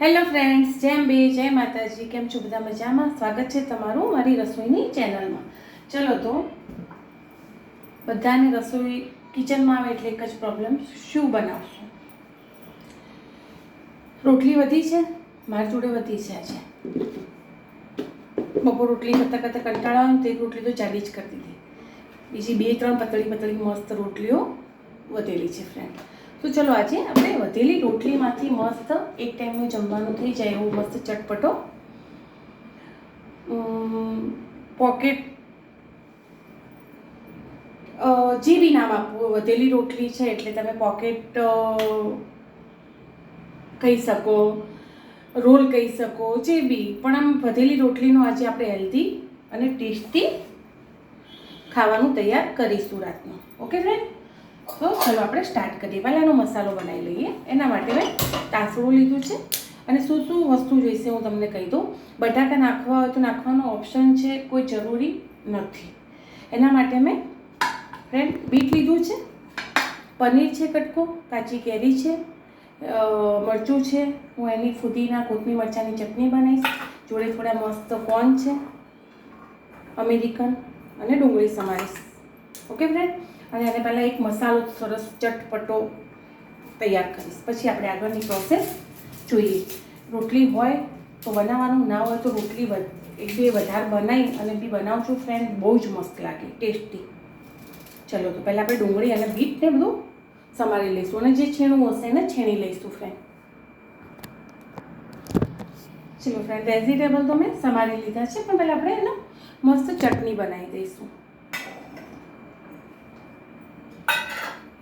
Hello friends, જેમ બે, જય માતાજી, કેમ છો બધા મજામાં? સ્વાગત છે તમારું મારી રસોઈની ચેનલમાં. ચલો તો, બધાને રસોઈ કિચનમાં આવે એટલે એક જ પ્રોબ્લેમ શું બનાવશું? રોટલી વધી છે, મારી જોડે વધી છે આજે. બપોર રોટલી કરતાં કરતાં કંટાળા તે રોટલી તો જાડી જ કરી દીધી બીજી બે, ત્રણ પતળી પતળી મસ્ત રોટલીઓ વધેલી છે ફ્રેન્ડ તો ચલો આજે આપણે વધેલી રોટલીમાંથી મસ્ત એક ટાઈમનું જમવાનું થઈ જાય એવું મસ્ત ચટપટો. પોકેટ જે બી નામ આપવું, વધેલી રોટલી છે એટલે તમે પોકેટ કહી શકો, રોલ કહી શકો, જે બી. પણ આમ વધેલી રોટલીનો આજે આપણે હેલ્ધી અને ટેસ્ટી ખાવાનું તૈયાર કરીશું રાતનું. ઓકે ફ્રેન્ડ તો ચલો આપણે સ્ટાર્ટ કરીએ પહેલાંનો મસાલો બનાવી લઈએ. એના માટે મેં તાસડું લીધું છે અને શું શું વસ્તુ જોઈશે હું તમને કહી દઉં. બટાકા નાખવા હોય તો નાખવાનો ઓપ્શન છે કોઈ જરૂરી નથી. એના માટે મેં ફ્રેન્ડ બીટ લીધું છે. પનીર છે કટકો, કાચી કેરી છે મરચું છે. હું એની ફુદીના કોથમી મરચાંની ચટણી બનાવીશ. જોડે થોડા મસ્ત કોર્ન છે. અમેરિકન અને ડુંગળી સમારીશ. ઓકે ફ્રેન્ડ અને એને પહેલાં એક મસાલો સરસ ચટપટો તૈયાર કરીશ. પછી આપણે આગળની પ્રોસેસ જોઈએ. રોટલી હોય તો બનાવવાનું, ના હોય તો રોટલી એક બે વધારે બનાવી અને બી બનાવજો ફ્રેન્ડ બહુ જ મસ્ત લાગે ટેસ્ટી ચલો, તો પહેલાં આપણે ડુંગળી અને બીટને બધું સમારી લઈશું અને જે છીણું હશે એને છીણી લઈશું ફ્રેન્ડ ચલો ફ્રેન્ડ વેજીટેબલ તો મેં સમારી લીધા છે, પણ પહેલાં આપણે એને મસ્ત ચટણી બનાવી દઈશું.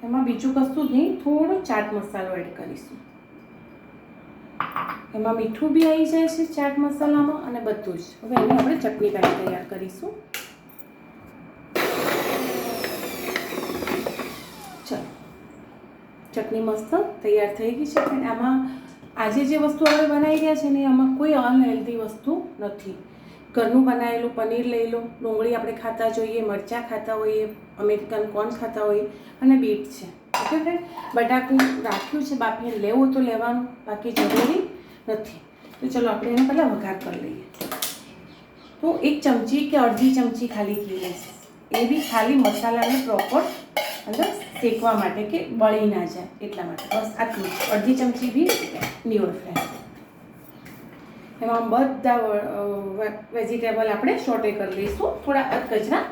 એમાં બીજું કશું જ નહીં, થોડો ચાટ મસાલો એડ કરીશું. એમાં મીઠું બી આવી જાય છે ચાટ મસાલામાં અને બધું જ. હવે એની આપણે ચટણી પહેલાં તૈયાર કરીશું. ચાલો. ચટણી મસ્ત તૈયાર થઈ ગઈ છે અને આમાં આજે જે વસ્તુ આપણે બનાવી રહ્યા છે ને આમાં કોઈ અનહેલ્ધી વસ્તુ નથી. ઘરનું બનાવેલું પનીર લઈ લો, ડુંગળી આપણે ખાતા જોઈએ, મરચાં ખાતા હોઈએ અમેરિકન કોર્ન ખાતા હોઈએ અને બીટ છે. ઓકે ફ્રેન્ડ બટાકું રાખ્યું છે બાફીને લેવું તો લેવાનું, બાકી જરૂરી નથી. તો ચલો આપણે એને પહેલાં વઘાર કરી લઈએ. તો એક ચમચી કે અડધી ચમચી ખાલી ઘી લઈશ એ બી ખાલી મસાલાને પ્રોપર અંદર શેકવા માટે કે બળી ના જાય. એટલા માટે. બસ આટલું અડધી ચમચી બી નિયોળ ફ્રેન્ડ એમાં બધા વેજીટેબલ આપણે શોર્ટે કરી લઈશું. થોડા અધકચરા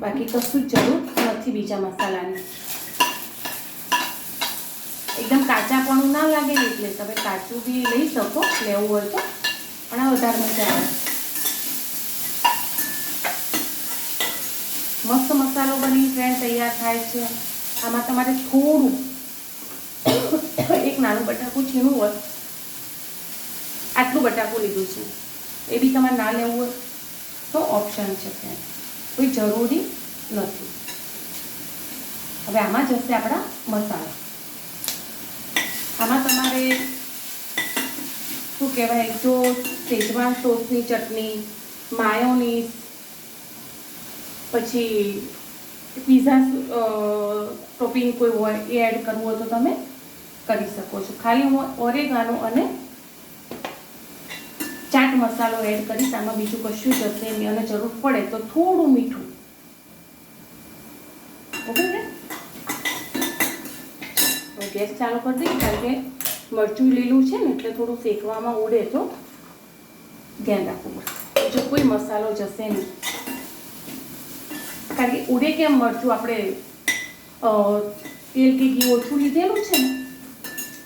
બાકી કશું જ જરૂર નથી બીજા મસાલાની. એકદમ કાચાપણું ના લાગે એટલે તમે કાચું બી લઈ શકો, લેવું હોય તો, પણ વધારે મજા આવે. મસ્ત મસાલો બની ફ્રેન્ડ તૈયાર થાય છે. આમાં તમારે થોડું એક નાનું બટાકું છીણું હોય, આટલું બટાકું લીધું છે. એ બી તમારે ના લેવું હોય તો ઓપ્શન છે. ફ્રેન્ડ કોઈ જરૂરી નથી. હવે આમાં જશે આપણા મસાલા. આમાં તમારે શું કહેવાય જો શેજવાન સોસની ચટણી માયોની પછી પીઝા ટોપિંગ કોઈ હોય એ એડ કરવું હોય તો તમે કરી શકો છો. ખાલી હું ઓરેગાનો અને મસાલો એડ કરીશ, આમાં બીજું કશું જશે નહીં અને જરૂર પડે તો થોડું મીઠું. ઓકે હવે ગેસ ચાલુ કરી દઈએ કારણ કે મરચું લીલું છે ને એટલે થોડું શેકવામાં ઉડે તો ધ્યાન રાખવું જો કોઈ મસાલો જશે નહીં. કારણ કે ઉડે કેમ મરચું આપણે તેલ કે ઘી ઓછું લીધેલું છે ને?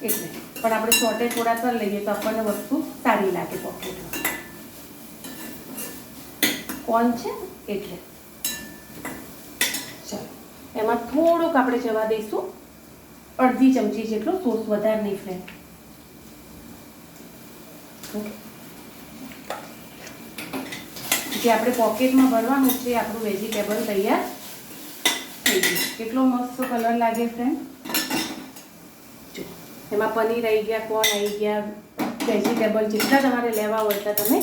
એટલે. પણ આપણે શોર્ટેજ થોડા કરી લઈએ તો આપણને વસ્તુ સારી લાગે પોકેટમાં કોણ છે? એટલે. ચાલો. એમાં થોડુંક આપણે જવા દઈશું. અડધી ચમચી જેટલો સોસ વધારે નહીં ફ્રેન્ડ જે આપણે પોકેટમાં ભરવાનું છે, આપણું વેજીટેબલ તૈયાર થઈ ગયું. કેટલો મસ્ત કલર લાગે ફ્રેન્ડ. જો, એમાં પનીર આવી ગયા કોર્ન આવી ગયા, વેજીટેબલ જેટલા તમારે લેવા હોય એટલા તમે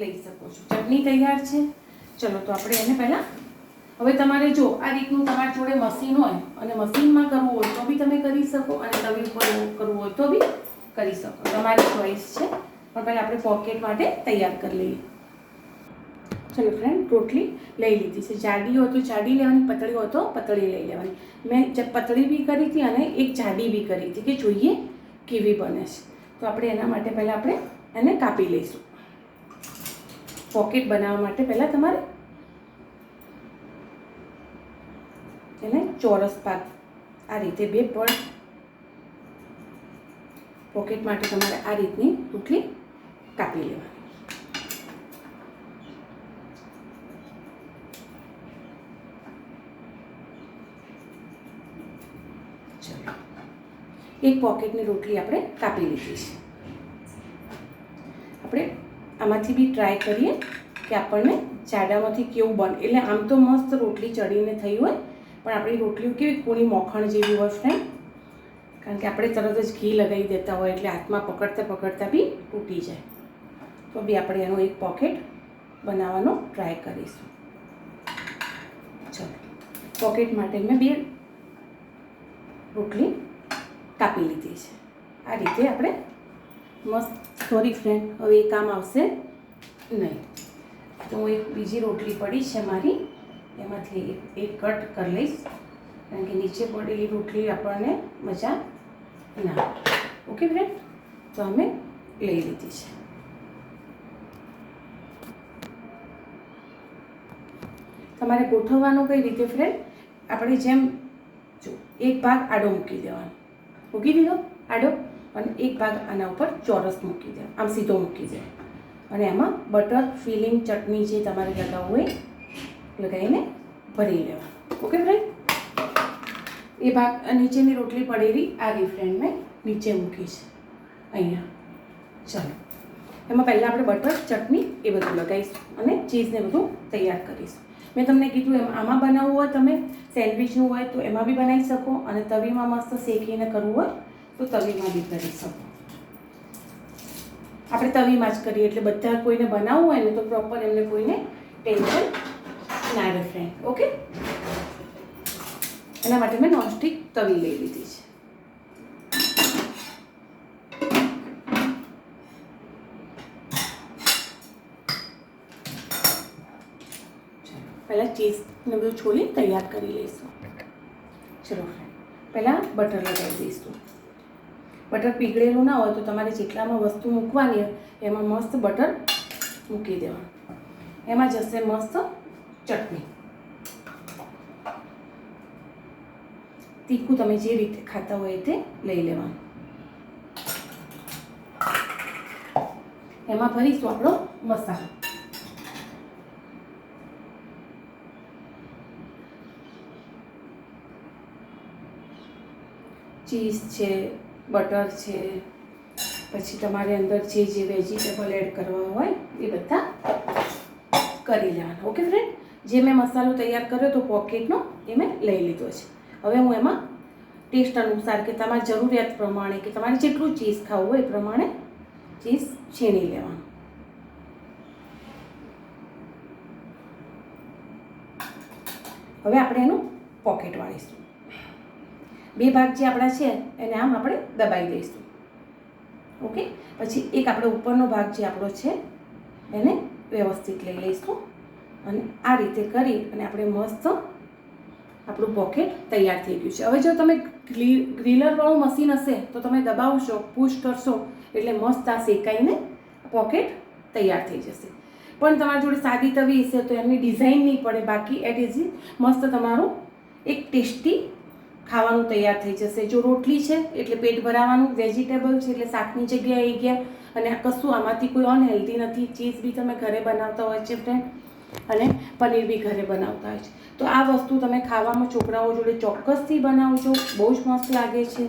લઈ શકો છો. ચટણી તૈયાર છે. ચલો, તો આપણે એને પહેલાં હવે તમારે જો આ રીતનું તમારી જોડે મશીન હોય અને મશીનમાં કરવું હોય તો બી તમે કરી શકો અને તવી ઉપર કરવું હોય તો બી કરી શકો. તમારી ચોઈસ છે. પણ પહેલાં આપણે પોકેટ માટે તૈયાર કરી લઈએ. ચલો ફ્રેન્ડ રોટલી લઈ લીધી છે. જાડી હોય તો જાડી લેવાની, પતળી હોય તો પતળી લઈ લેવાની. મેં પતળી બી કરી હતી અને એક જાડી બી કરી હતી કે જોઈએ કેવી બને છે. તો આપણે એના માટે પહેલાં આપણે એને કાપી લઈશું. પોકેટ બનાવવા માટે પહેલાં તમારે એને ચોરસ પાક આ રીતે બે પડ પોકેટ માટે તમારે આ રીતની રોટલી કાપી લેવાની. એક પોકેટની રોટલી આપણે કાપી લીધી છે. આપણે આમાંથી બી ટ્રાય કરીએ કે આપણને જાડામાંથી કેવું બને. એટલે આમ તો મસ્ત રોટલી ચડીને થઈ હોય, પણ આપણી રોટલી કેવી કૂણી મોખણ જેવી હોય ફ્રેન્ડ કારણ કે આપણે તરત જ ઘી લગાવી દેતા હોય એટલે હાથમાં પકડતા પકડતા બી તૂટી જાય. તો બી આપણે એનો એક પોકેટ બનાવવાનો ટ્રાય કરીશું. ચલો પોકેટ માટે મેં બે રોટલી કાપી લીધી છે. આ રીતે આપણે મસ્ત. સોરી ફ્રેન્ડ હવે એ કામ આવશે. નહીં. તો હું એક બીજી રોટલી પડી છે મારી. એમાંથી એક કટ કરી લઈશ. કારણ કે નીચે પડેલી રોટલી આપણને મજા ના ઓકે ફ્રેન્ડ તો અમે લઈ લીધી છે. તમારે ગોઠવવાનું કઈ રીતે ફ્રેન્ડ આપણે જેમ જો, એક ભાગ આડો મૂકી દેવાનો. મૂકી દીધો આડો? અને એક ભાગ આના ઉપર ચોરસ મૂકી દે, આમ સીધો મૂકી દે. અને એમાં બટર ફિલિંગ ચટણી જે તમારે લગાવવું હોય, લગાવીને ભરી લેવા ઓકે ફ્રેન્ડ એ ભાગ નીચેની રોટલી પડેલી, આ રી ફ્રેન્ડ મેં નીચે મૂકી છે. અહીંયા. ચાલો. એમાં પહેલાં આપણે બટર ચટણી એ બધું લગાવીશું અને ચીઝને બધું તૈયાર કરીશું. મેં તમને કીધું એમ આમાં બનાવવું હોય, તમે સેન્ડવિચનું હોય તો એમાં બી બનાવી શકો અને તવીમાં મસ્ત શેકીને કરવું હોય તો તવીમાં બી કરી શકો. આપણે તવીમાં જ કરીએ એટલે બધા કોઈને બનાવવું હોય ને તો પ્રોપર એમને કોઈને ટેન્શન ના રહે ઓકે એના માટે મેં નોનસ્ટિક તવી લઈ લીધી છે. પહેલાં ચીઝને બધું છોલી તૈયાર કરી લઈશું. ચલો પહેલાં બટર લગાવી દઈશું. બટર પીગળેલું ના હોય તો તમારે જેટલામાં વસ્તુ મૂકવાની એમાં મસ્ત બટર મૂકી દેવાનું. એમાં જશે મસ્ત ચટણી. તીખું તમે જે રીતે ખાતા હોય તે લઈ લેવાનું. એમાં ભરીશું આપણો મસાલો. ચીઝ છે બટર છે, પછી તમારે અંદર જે જે વેજીટેબલ એડ કરવા હોય એ બધા કરી લેવાના. ઓકે ફ્રેન્ડ જે મેં મસાલો તૈયાર કર્યો તો પોકેટનો એ મેં લઈ લીધો છે. હવે હું એમાં ટેસ્ટ અનુસાર કે તમારી જરૂરિયાત પ્રમાણે કે તમારે જેટલું ચીઝ ખાવું હોય એ પ્રમાણે ચીઝ છીણી લેવાનું. હવે આપણે એનું પોકેટ વાળીશું. બે ભાગ જે આપણા છે, એને આમ આપણે દબાઈ દઈશું. ઓકે? પછી એક આપણો ઉપરનો ભાગ જે આપણો છે, એને વ્યવસ્થિત લઈ લઈશું અને આ રીતે કરી અને આપણે મસ્ત આપણું પોકેટ તૈયાર થઈ ગયું છે. હવે જો તમે ગ્રીલરવાળું મશીન હશે, તો તમે દબાવશો પુશ કરશો, એટલે મસ્ત આ શેકાઈને પોકેટ તૈયાર થઈ જશે. પણ તમારી જોડે સાદી તવી હશે, તો એમની ડિઝાઇન નહીં પડે, બાકી એટ ઇઝ મસ્ત તમારું એક ટેસ્ટી ખાવાનું તૈયાર થઈ જશે. જો રોટલી છે, એટલે પેટ ભરાવાનું વેજીટેબલ છે, એટલે શાકની જગ્યાએ આવી ગયા. અને કશું આમાંથી કોઈ અનહેલ્ધી નથી. ચીઝ બી તમે ઘરે બનાવતા હોય છે ફ્રેન્ડ અને પનીર બી ઘરે બનાવતા હોય છે. તો આ વસ્તુ તમે ખાવામાં છોકરાઓ જોડે ચોક્કસથી બનાવજો. બહુ જ મસ્ત લાગે છે.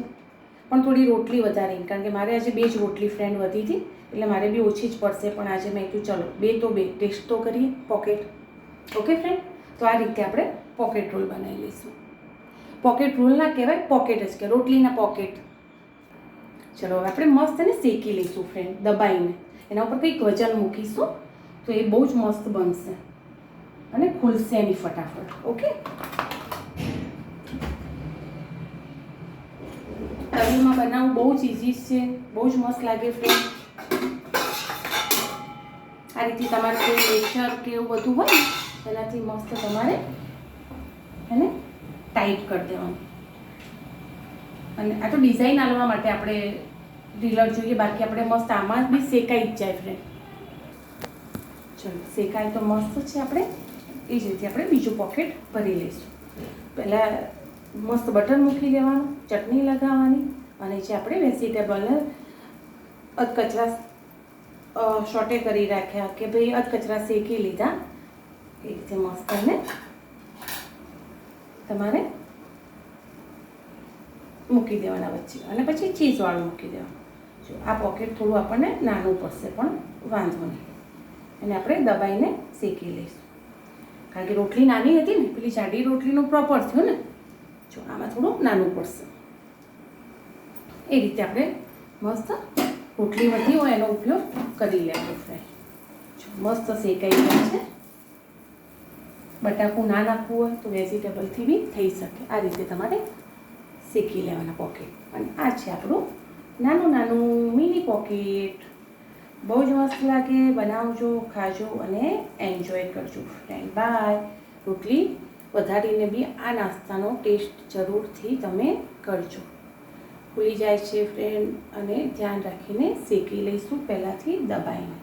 પણ થોડી રોટલી વધારે કારણ કે મારે આજે બે જ રોટલી ફ્રેન્ડ વધી હતી. એટલે મારે બી ઓછી જ પડશે. પણ આજે મેં કીધું, ચલો, બે તો બે. ટેસ્ટ તો કરીએ. પોકેટ ઓકે ફ્રેન્ડ તો આ રીતે આપણે પોકેટ રોલ બનાવી લઈશું. પોકેટ રોલ ના કહેવાય પોકેટ જ કે રોટલીના પોકેટ ચલો, હવે આપણે મસ્ત એને શેકી લઈશું ફ્રેન્ડ દબાઈને. એના ઉપર કંઈક વજન મૂકીશું, તો એ બહુ જ મસ્ત બનશે. અને ખુલશે એની ફટાફટ ઓકે તવીમાં બનાવવું બહુ જ ઇઝી છે, બહુ જ મસ્ત લાગે ફ્રેન્ડ આ રીતે તમારે કોઈ લેક્ચર કે એવું બધું હોય એનાથી મસ્ત તમારે ટાઈટ કરી દેવાનું. અને આ તો ડિઝાઇન આલવા માટે આપણે ડીલર જોઈએ, બાકી આપણે મસ્ત આમાં બી શેકાઈ જ જાય ફ્રેન્ડ ચલો, શેકાય તો મસ્ત છે આપણે. એ જ રીતે આપણે બીજું પોકેટ ભરી લઈશું. પહેલાં મસ્ત બટર મૂકી દેવાનું, ચટણી લગાવવાની અને જે આપણે વેજીટેબલ અધકચરા શોર્ટે કરી રાખ્યા કે ભાઈ અધકચરા શેકી લીધા, એ રીતે મસ્ત એને તમારે મૂકી દેવાના વચ્ચે. અને પછી ચીઝવાળું મૂકી દેવાનું. જો આ પોકેટ થોડું આપણને નાનું પડશે, પણ વાંધો નહીં. અને આપણે દબાઈને શેકી લઈશું. કારણ કે રોટલી નાની હતી ને, પેલી જાડી રોટલીનું પ્રોપર થયું ને, જો આમાં થોડું નાનું પડશે. એ રીતે આપણે મસ્ત રોટલી વધી હોય એનો ઉપયોગ કરી લેવાનો ફ્રાય મસ્ત શેકાઈ ગયા છે. બટાકું ના નાખવું હોય તો વેજીટેબલથી બી થઈ શકે. આ રીતે તમારે શેકી લેવાના પોકેટ અને આ છે આપણું નાનું નાનું મિની પોકેટ બહુ જ મસ્ત લાગે. બનાવજો, ખાજો અને એન્જોય કરજો. ફ્રેન્ડ બાય રોટલી વધારીને બી આ નાસ્તાનો ટેસ્ટ જરૂરથી તમે કરજો. ખુલી જાય છે ફ્રેન્ડ અને ધ્યાન રાખીને શેકી લઈશું પહેલાંથી દબાઈને.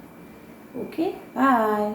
Okay bye